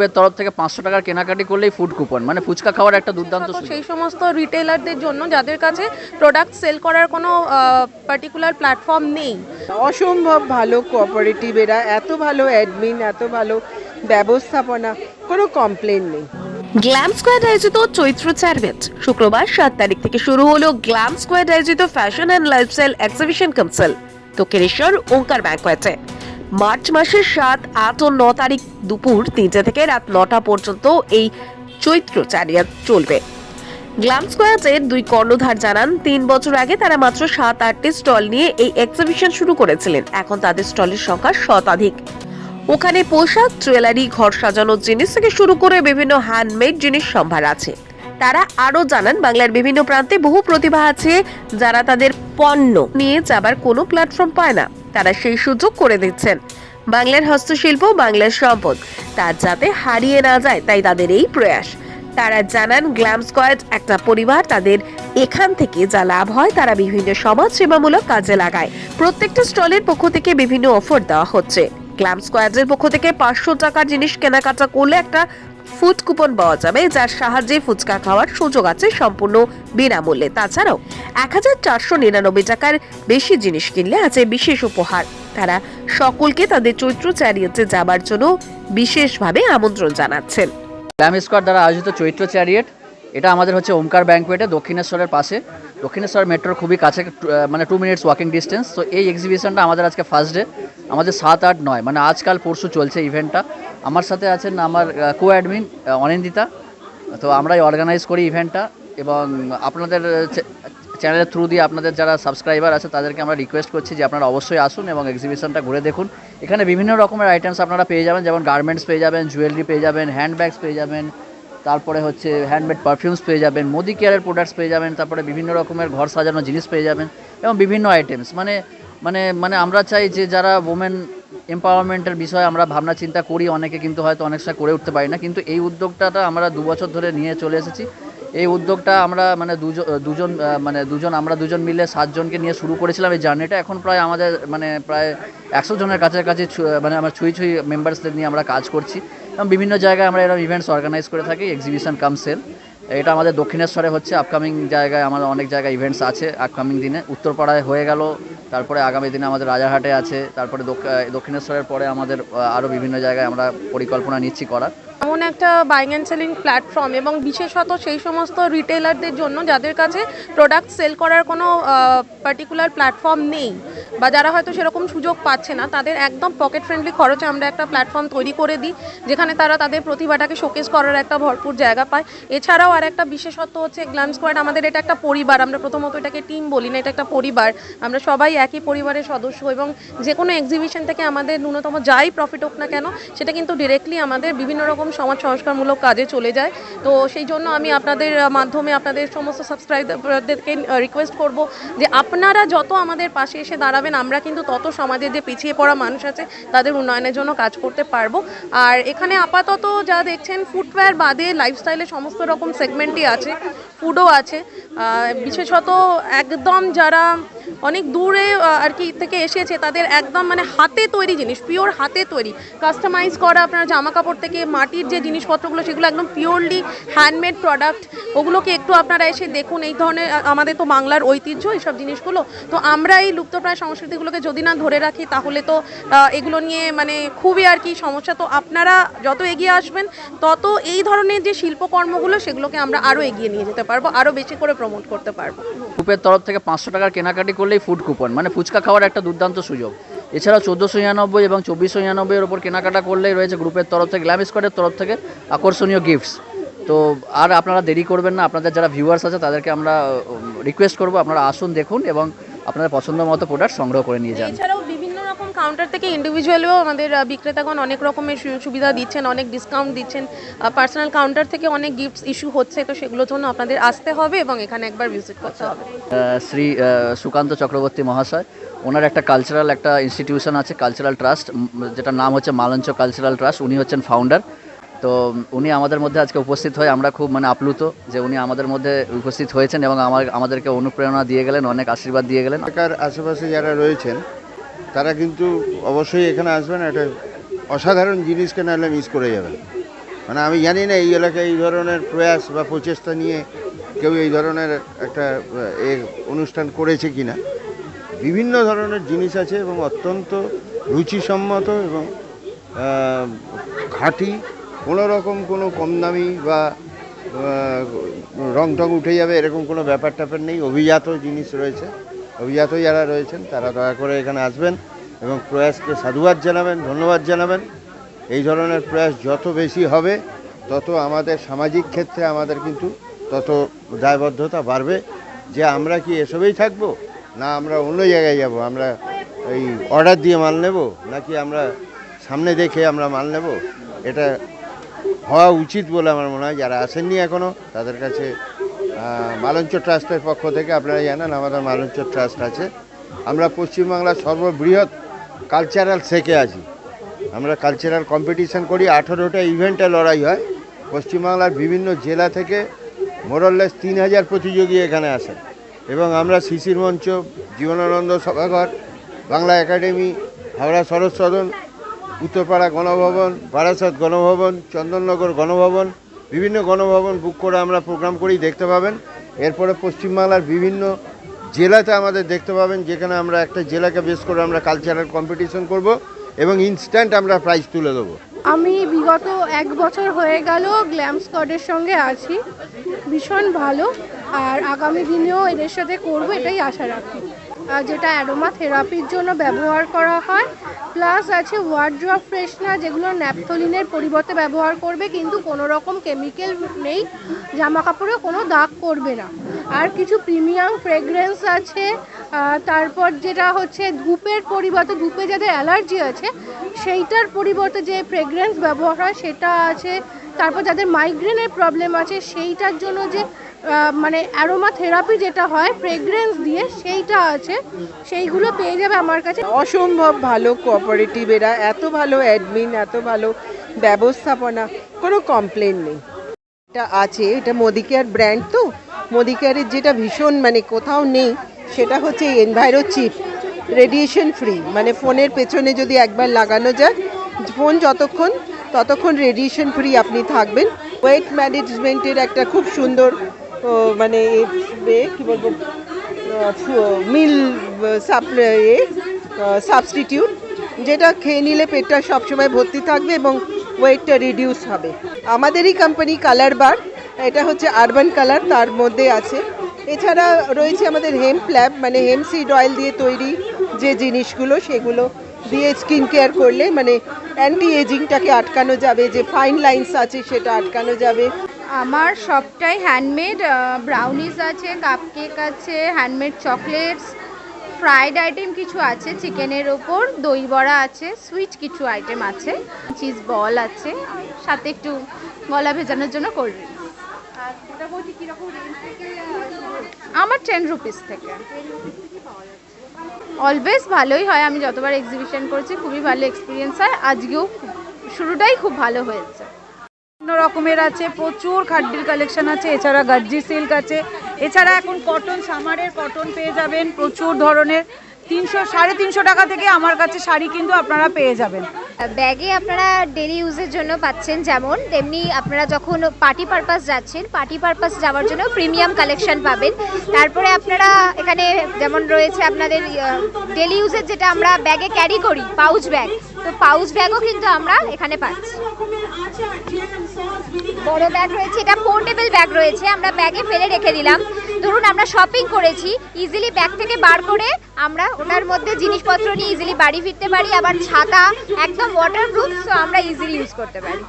গ্রুপের তরফ থেকে পাঁচশো টাকার কেনাকাটি করলেই ফুড কুপন মানে ফুচকা খাওয়ার একটা দুর্দান্ত সেই সমস্ত রিটেলারদের জন্য যাদের কাছে প্রোডাক্ট সেল করার কোনো পার্টিকুলার প্ল্যাটফর্ম নেই। অসম্ভব ভালো কোঅপারেটিভ এরা এত ভালো অ্যাডমিন এত ভালো ব্যবস্থাপনা কোনো কমপ্লেন নেই। গ্ল্যাম স্কোয়াড আয়োজিত চৈত্র চারবেট শুক্রবার সাত তারিখ থেকে শুরু হলো গ্ল্যাম স্কোয়াড আয়োজিত fashion and lifestyle exhibition council Dakshineswar Omkar ব্যাংকোয়েটে March মাসের সাত, আট ও ন তারিখ দুপুর তিনটে থেকে রাত নটা পর্যন্ত এই চৈত্র চারিয়া চলবে। গ্ল্যাম স্কোয়ারের দুই কর্ণধার জানান, তিন বছর আগে তারা মাত্র সাত, আটটি স্টল নিয়ে এই এক্সিবিশন শুরু করেছিলেন। এখন তাদের স্টলের সংখ্যা শতাধিক। ওখানে পোশাক, জুয়েলারি, ঘর সাজানোর জিনিস থেকে শুরু করে বিভিন্ন হ্যান্ডমেড জিনিস সম্ভার আছে। তারা আরও জানান, বাংলার বিভিন্ন প্রান্তে বহু প্রতিভা আছে যারা তাদের পণ্য নিয়ে যাবার কোনো প্ল্যাটফর্ম পায় না। তারা সেই সুযোগ করে দিচ্ছেন। বাংলার হস্তশিল্প বাংলার সম্পদ। তার যাতে হারিয়ে না যায়, তাই তাদের এই প্রয়াস। তারা জানান গ্ল্যাম স্কোয়াড একটা পরিবার, তাদের এখান থেকে যা লাভ হয়, তারা বিভিন্ন সমাজ সেবামূলক কাজে লাগায়। প্রত্যেকটা স্টলের পক্ষ থেকে বিভিন্ন অফার দেওয়া হচ্ছে। গ্ল্যাম স্কোয়াডের পক্ষ থেকে পাঁচশো টাকার জিনিস কেনাকাটা করলে একটা ফুড কুপন পাওয়া যাবে, যার সাহায্যে ফুচকা খাওয়ার সুযোগ আছে সম্পূর্ণ বিনামূল্যে। তাছাড়াও এক হাজার চারশো নিরানব্বই টাকার বেশি জিনিস কিনলে আছে বিশেষ উপহার। তারা সকলকে তাদের চৈত্র চ্যারিয়েটে যাবার জন্য বিশেষভাবে আমন্ত্রণ জানাচ্ছেন। স্কোয়ার দ্বারা আয়োজিত চৈত্র চ্যারিয়েট, এটা আমাদের হচ্ছে ওমকার ব্যাংকুয়েটে দক্ষিণেশ্বরের পাশে। দক্ষিণেশ্বর মেট্রোর খুবই কাছে মানে টু মিনিটস ওয়াকিং ডিস্টেন্স তো এই এক্সিবিশনটা আমাদের আজকে ফার্স্ট ডে আমাদের সাত, আট, নয় মানে আজকাল পরশু চলছে ইভেন্টটা আমার সাথে আছেন আমার কো অ্যাডমিন অনিন্দিতা। তো আমরাই অর্গানাইজ করি ইভেন্টটা এবং আপনাদের চ্যানেলের থ্রু দিয়ে আপনাদের যারা সাবস্ক্রাইবার আছে তাদেরকে আমরা রিকোয়েস্ট করছি যে আপনারা অবশ্যই আসুন এবং এক্সিবিশনটা ঘুরে দেখুন। এখানে বিভিন্ন রকমের আইটেমস আপনারা পেয়ে যাবেন, যেমন গার্মেন্টস পেয়ে যাবেন জুয়েলারি পেয়ে যাবেন হ্যান্ডব্যাগস পেয়ে যাবেন, তারপরে হচ্ছে হ্যান্ডমেড পারফিউমস পেয়ে যাবেন মোদি কেয়ারের প্রোডাক্টস পেয়ে যাবেন, তারপরে বিভিন্ন রকমের ঘর সাজানোর জিনিস পেয়ে যাবেন এবং বিভিন্ন আইটেমস মানে মানে মানে আমরা চাই যে যারা ওমেন এম্পাওয়ারমেন্টের বিষয়ে আমরা ভাবনা চিন্তা করি, অনেকে কিন্তু হয়তো অনেক সময় করে উঠতে পারি না। কিন্তু এই উদ্যোগটা আমরা দু বছর ধরে নিয়ে চলে এসেছি। এই উদ্যোগটা আমরা মানে দুজন দুজন মানে দুজন, আমরা দুজন মিলে সাতজনকে নিয়ে শুরু করেছিলাম এই জার্নিটা। এখন প্রায় আমাদের মানে প্রায় একশো জনের কাছাকাছি মানে আমরা ছুঁই ছুঁই মেম্বার্সদের নিয়ে আমরা কাজ করছি। এবং বিভিন্ন জায়গায় আমরা এরকম ইভেন্টস অর্গানাইজ করে থাকি এক্সিবিশন কাম সেল এটা আমাদের দক্ষিণেশ্বরে হচ্ছে আপকামিং জায়গায় আমাদের অনেক জায়গায় ইভেন্টস আছে আপকামিং দিনে। উত্তরপাড়ায় হয়ে গেল তারপরে আগামী দিনে আমাদের রাজারহাটে আছে, তারপরে দক্ষিণেশ্বরের পরে আমাদের আরও বিভিন্ন জায়গায় আমরা পরিকল্পনা নিচ্ছি করার। এমন একটা বাইং অ্যান্ড সেলিং প্ল্যাটফর্ম এবং বিশেষত সেই সমস্ত রিটেলারদের জন্য যাদের কাছে প্রোডাক্ট সেল করার কোনো পার্টিকুলার প্ল্যাটফর্ম নেই। বা যারা হয়তো সেরকম সুযোগ পাচ্ছে না, তাদের একদম পকেট ফ্রেন্ডলি খরচে আমরা একটা প্ল্যাটফর্ম তৈরি করে দিই, যেখানে তারা তাদের প্রতিভাটাকে শোকেস করার একটা ভরপুর জায়গা পায়। এছাড়াও আর একটা বিশেষত্ব হচ্ছে গ্ল্যাম স্কোয়াড আমাদের এটা একটা পরিবার, আমরা প্রথমত এটাকে টিম বলি না, এটা একটা পরিবার। আমরা সবাই একই পরিবারের সদস্য এবং যে কোনো এক্সিবিশন থেকে আমাদের ন্যূনতম যাই প্রফিট হোক না কেন, সেটা কিন্তু ডিরেক্টলি আমাদের বিভিন্ন রকম সমাজ সংস্কারমূলক কাজে চলে যায়। তো সেই জন্য আমি আপনাদের মাধ্যমে আপনাদের সমস্ত সাবস্ক্রাইবারদেরকে রিকোয়েস্ট করব যে আপনারা যত আমাদের পাশে এসে দাঁড়াবেন আমরা কিন্তু তত সমাজের যে পিছিয়ে পড়া মানুষ আছে, তাদের উন্নয়নের জন্য কাজ করতে পারব। আর এখানে আপাতত যা দেখছেন ফুটওয়্যার বাদে লাইফস্টাইলে সমস্ত রকম সেগমেন্টই আছে ফুডও আছে। বিশেষত একদম যারা অনেক দূরে আর কি থেকে এসেছে, তাদের একদম মানে হাতে তৈরি জিনিস পিওর হাতে তৈরি। কাস্টমাইজ করা আপনার জামা কাপড় থেকে মাটির যে জিনিসপত্রগুলো, সেগুলো একদম পিওরলি হ্যান্ডমেড প্রোডাক্ট ওগুলোকে একটু আপনারা এসে দেখুন। এই ধরনের আমাদের তো বাংলার ঐতিহ্য এইসব জিনিসগুলো। তো আমরা এই লুপ্তপ্রায় সংস্কৃতিগুলোকে যদি না ধরে রাখি, তাহলে তো এগুলো নিয়ে মানে খুবই আর কি সমস্যা। তো আপনারা যত এগিয়ে আসবেন, তত এই ধরনের যে শিল্পকর্মগুলো, সেগুলোকে আমরা আরও এগিয়ে নিয়ে যেতে পারব আরও বেশি করে প্রমোট করতে পারব। গ্রুপের তরফ থেকে পাঁচশো টাকার কেনাকাটি করলেই ফুড কুপন মানে ফুচকা খাওয়ার একটা দুর্দান্ত সুযোগ। এছাড়াও চোদ্দোশো নিরানব্বই এবং চব্বিশশো নিরানব্বইয়ের ওপর কেনাকাটা করলেই রয়েছে গ্রুপের তরফ থেকে, গ্ল্যাম স্কোয়াডের তরফ থেকে আকর্ষণীয় গিফটস তো আর আপনারা দেরি করবেন না, আপনাদের যারা ভিউয়ার্স আছে তাদেরকে আমরা রিকোয়েস্ট করব, আপনারা আসুন দেখুন এবং আপনাদের পছন্দ মতো প্রোডাক্ট সংগ্রহ করে নিয়ে যান। কাউন্টার থেকে ইন্ডিভিজুয়ালিও আমাদের বিক্রেতাগণ অনেক রকমের সু- সুবিধা দিচ্ছেন অনেক ডিসকাউন্ট দিচ্ছেন। পার্সোনাল কাউন্টার থেকে অনেক গিফটস ইস্যু হচ্ছে তো সেগুলোর জন্য আপনাদের আসতে হবে এবং এখানে একবার ভিজিট করতে হবে। শ্রী সুকান্ত চক্রবর্তী মহাশয় ওনার একটা কালচারাল একটা ইনস্টিটিউশন আছে কালচারাল ট্রাস্ট যেটার নাম হচ্ছে মালঞ্চ কালচারাল ট্রাস্ট উনি হচ্ছেন ফাউন্ডার তো উনি আমাদের মধ্যে আজকে উপস্থিত হয়ে আমরা খুব মানে আপ্লুত যে উনি আমাদের মধ্যে উপস্থিত হয়েছেন এবং আমার আমাদেরকে অনুপ্রেরণা দিয়ে গেলেন অনেক আশীর্বাদ দিয়ে গেলেন। আশেপাশে যারা রয়েছেন তারা কিন্তু অবশ্যই এখানে আসবেন, একটা অসাধারণ জিনিসকে নাহলে মিস করে যাবেন। মানে আমি জানি না, এই এলাকায় এই ধরনের প্রয়াস বা প্রচেষ্টা নিয়ে কেউ এই ধরনের একটা, এ অনুষ্ঠান করেছে কি না বিভিন্ন ধরনের জিনিস আছে এবং অত্যন্ত রুচিসম্মত এবং খাঁটি কোনো রকম কোনো কম দামি বা রং টং উঠে যাবে এরকম কোনো ব্যাপার ট্যাপার নেই, অভিজাত জিনিস রয়েছে। অভিজাত যারা রয়েছেন, তারা দয়া করে এখানে আসবেন এবং প্রয়াসকে সাধুবাদ জানাবেন, ধন্যবাদ জানাবেন। এই ধরনের প্রয়াস যত বেশি হবে, তত আমাদের সামাজিক ক্ষেত্রে আমাদের কিন্তু তত দায়বদ্ধতা বাড়বে। যে আমরা কি এসবেই থাকব, না আমরা অন্য জায়গায় যাব? আমরা এই অর্ডার দিয়ে মাল নেব, নাকি আমরা সামনে দেখে আমরা মাল নেব? এটা হওয়া উচিত বলে আমার মনে হয়। যারা আসেননি এখনও তাদের কাছে মালঞ্চ ট্রাস্টের পক্ষ থেকে আপনারা জানেন আমাদের মালঞ্চ ট্রাস্ট আছে। আমরা পশ্চিমবাংলার সর্ববৃহৎ কালচারাল সেকে আছি। আমরা কালচারাল কম্পিটিশন করি, আঠেরোটা ইভেন্টে লড়াই হয়। পশ্চিমবাংলার বিভিন্ন জেলা থেকে মোরললেস তিন হাজার প্রতিযোগী এখানে আসেন এবং আমরা শিশির মঞ্চ, জীবনানন্দ সভাঘর, বাংলা একাডেমি, হাওড়া শরৎ সদন, উত্তরপাড়া গণভবন, বারাসাত গণভবন, চন্দননগর গণভবন বিভিন্ন গণভবন বুক করে আমরা প্রোগ্রাম করি দেখতে পাবেন। এরপরে পশ্চিমবাংলার বিভিন্ন জেলাতে আমাদের দেখতে পাবেন, যেখানে আমরা একটা জেলাকে বেস করে আমরা কালচারাল কম্পিটিশন করব এবং ইনস্ট্যান্ট আমরা প্রাইজ তুলে দেবো। আমি বিগত এক বছর হয়ে গেল গ্ল্যাম স্কোয়াডের সঙ্গে আছি। ভীষণ ভালো, আর আগামী দিনেও এদের সাথে করব, এটাই আশা রাখি। যেটা অ্যারোমা থেরাপির জন্য ব্যবহার করা হয়। প্লাস আছে ওয়ার্ড্রপ ফ্রেশনার যেগুলো ন্যাপথলিনের পরিবর্তে ব্যবহার করবে, কিন্তু কোনো রকম কেমিক্যাল নেই জামা কাপড়ে কোনো দাগ করবে না। আর কিছু প্রিমিয়াম ফ্রেগরেন্স আছে তারপর যেটা হচ্ছে ধূপের পরিবর্তে, ধূপে যাদের অ্যালার্জি আছে, সেইটার পরিবর্তে যে ফ্রেগরেন্স ব্যবহার হয়, সেটা আছে। তারপর যাদের মাইগ্রেনের প্রবলেম আছে, সেইটার জন্য যে মানে অ্যারোমা থেরাপি যেটা হয় ফ্রেগরেন্স দিয়ে সেইটা আছে, সেইগুলো পেয়ে যাবে আমার কাছে। অসম্ভব ভালো কোঅপারেটিভ এরা, এত ভালো অ্যাডমিন এত ভালো ব্যবস্থাপনা, কোনো কমপ্লেন নেই। এটা আছে, এটা মোদি কেয়ার ব্র্যান্ড তো মোদিকেয়ারের যেটা ভীষণ মানে কোথাও নেই, সেটা হচ্ছে এনভায়রো চিপ রেডিয়েশন ফ্রি মানে ফোনের পেছনে যদি একবার লাগানো যায়, ফোন যতক্ষণ, ততক্ষণ রেডিয়েশন ফ্রি আপনি থাকবেন। ওয়েট ম্যানেজমেন্টের একটা খুব সুন্দর মানে কি বলব মিল সাবস্টিটিউট যেটা খেয়ে নিলে পেটটা সবসময় ভর্তি থাকবে এবং ওয়েটটা রিডিউস হবে। আমাদেরই কোম্পানি কালার বার এটা হচ্ছে আরবান কালার তার মধ্যে আছে। এছাড়া রয়েছে আমাদের হেম্প ল্যাব মানে হেম্প সিড অয়েল দিয়ে তৈরি যে জিনিসগুলো, সেগুলো দিয়ে স্কিন কেয়ার করলে মানে অ্যান্টি এজিংটাকে আটকানো যাবে, যে ফাইন লাইন্স আছে, সেটা আটকানো যাবে। আমার সবটাই হ্যান্ডমেড ব্রাউনিজ আছে কাপকেক আছে হ্যান্ডমেড চকলেটস ফ্রাইড আইটেম কিছু আছে চিকেনের ওপর দই বড়া আছে সুইট কিছু আইটেম আছে চিজ বল আছে সাথে একটু গলা ভেজানোর জন্য কোল্ড আমার টেন রুপিস থেকে। অলওয়েজ ভালোই হয় আমি যতবার এক্সিবিশন করেছি খুবই ভালো এক্সপিরিয়েন্স হয়। আজকেও শুরুটাই খুব ভালো হয়েছে। বিভিন্ন রকমের আছে, প্রচুর খাড্ডির কালেকশন আছে, এছাড়া গাজ্জি সিল্ক আছে। এছাড়া এখন কটন সামারের কটন পেয়ে যাবেন, প্রচুর ধরনের। তিনশো, সাড়ে তিনশো টাকা থেকে আমার কাছে শাড়ি কিন্তু আপনারা পেয়ে যাবেন। ব্যাগে আপনারা ডেলি ইউজের জন্য পাচ্ছেন যেমন, তেমনি আপনারা যখন পার্টি পারপাস যাচ্ছেন পার্টি পারপাস যাওয়ার জন্য প্রিমিয়াম কালেকশন পাবেন। তারপরে আপনারা এখানে যেমন রয়েছে আপনাদের ডেলি ইউজের যেটা আমরা ব্যাগে ক্যারি করি পাউচ ব্যাগ তো পাউচ ব্যাগও কিন্তু আমরা এখানে পাচ্ছি। বড় ব্যাগ রয়েছে, এটা পোর্টেবল ব্যাগ রয়েছে, আমরা ব্যাগে ফেলে রেখে দিলাম। ধরুন আমরা শপিং করেছি ইজিলি ব্যাগ থেকে বার করে আমরা ওনার মধ্যে জিনিসপত্র নিয়ে ইজিলি বাড়ি ফিরতে পারি, আবার ছাতা, একদম ওয়াটার প্রুফ সো আমরা ইজিলি ইউজ করতে পারি।